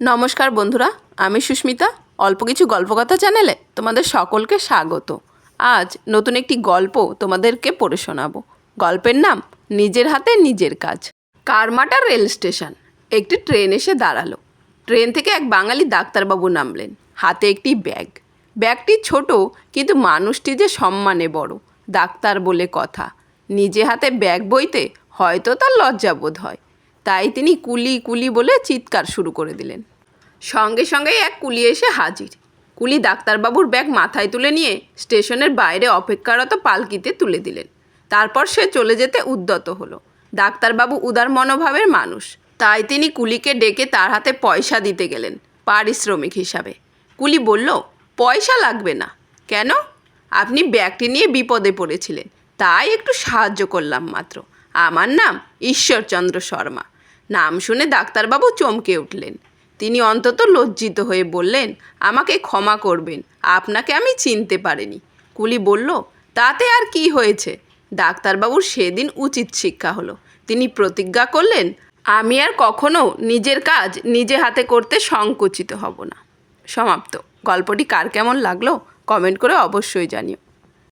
নমস্কার বন্ধুরা, আমি সুস্মিতা, অল্প কিছু গল্পকথা চ্যানেলে তোমাদের সকলকে স্বাগত। আজ নতুন একটি গল্প তোমাদেরকে পড়ে শোনাবো। গল্পের নাম, নিজের হাতে নিজের কাজ। কারমাটা রেল স্টেশন, একটি ট্রেন এসে দাঁড়াল। ট্রেন থেকে এক বাঙালি ডাক্তারবাবু নামলেন, হাতে একটি ব্যাগ। ব্যাগটি ছোট, কিন্তু মানুষটি যে সম্মানে বড়, ডাক্তার বলে কথা। নিজে হাতে ব্যাগ বইতে হয়তো তার লজ্জাবোধ হয়। তাই তিনি কুলি কুলি বলে চিৎকার শুরু করে দিলেন। সঙ্গে সঙ্গে এক কুলি এসে হাজির। কুলি ডাক্তারবাবুর ব্যাগ মাথায় তুলে নিয়ে স্টেশনের বাইরে অপেক্ষারত পালকিতে তুলে দিলেন। তারপর সে চলে যেতে উদ্যত হলো। ডাক্তারবাবু উদার মনোভাবের মানুষ। তাই তিনি কুলিকে ডেকে তার হাতে পয়সা দিতে গেলেন, পারিশ্রমিক হিসাবে। কুলি বলল, পয়সা লাগবে না। কেন? আপনি ব্যাগটি নিয়ে বিপদে পড়েছিলেন। তাই একটু সাহায্য করলাম মাত্র। আমার নাম ঈশ্বরচন্দ্র শর্মা। নাম শুনে ডাক্তারবাবু চমকে উঠলেন। তিনি অন্তত লজ্জিত হয়ে বললেন, আমাকে ক্ষমা করবেন, আপনাকে আমি চিনতে পারিনি। কুলি বলল, তাতে আর কি হয়েছে? ডাক্তারবাবুর সেদিন উচিত শিক্ষা হলো। তিনি প্রতিজ্ঞা করলেন, আমি আর কখনো নিজের কাজ নিজে হাতে করতে সংকুচিত হব না। সমাপ্ত। গল্পটি কার কেমন লাগল কমেন্ট করে অবশ্যই জানিও।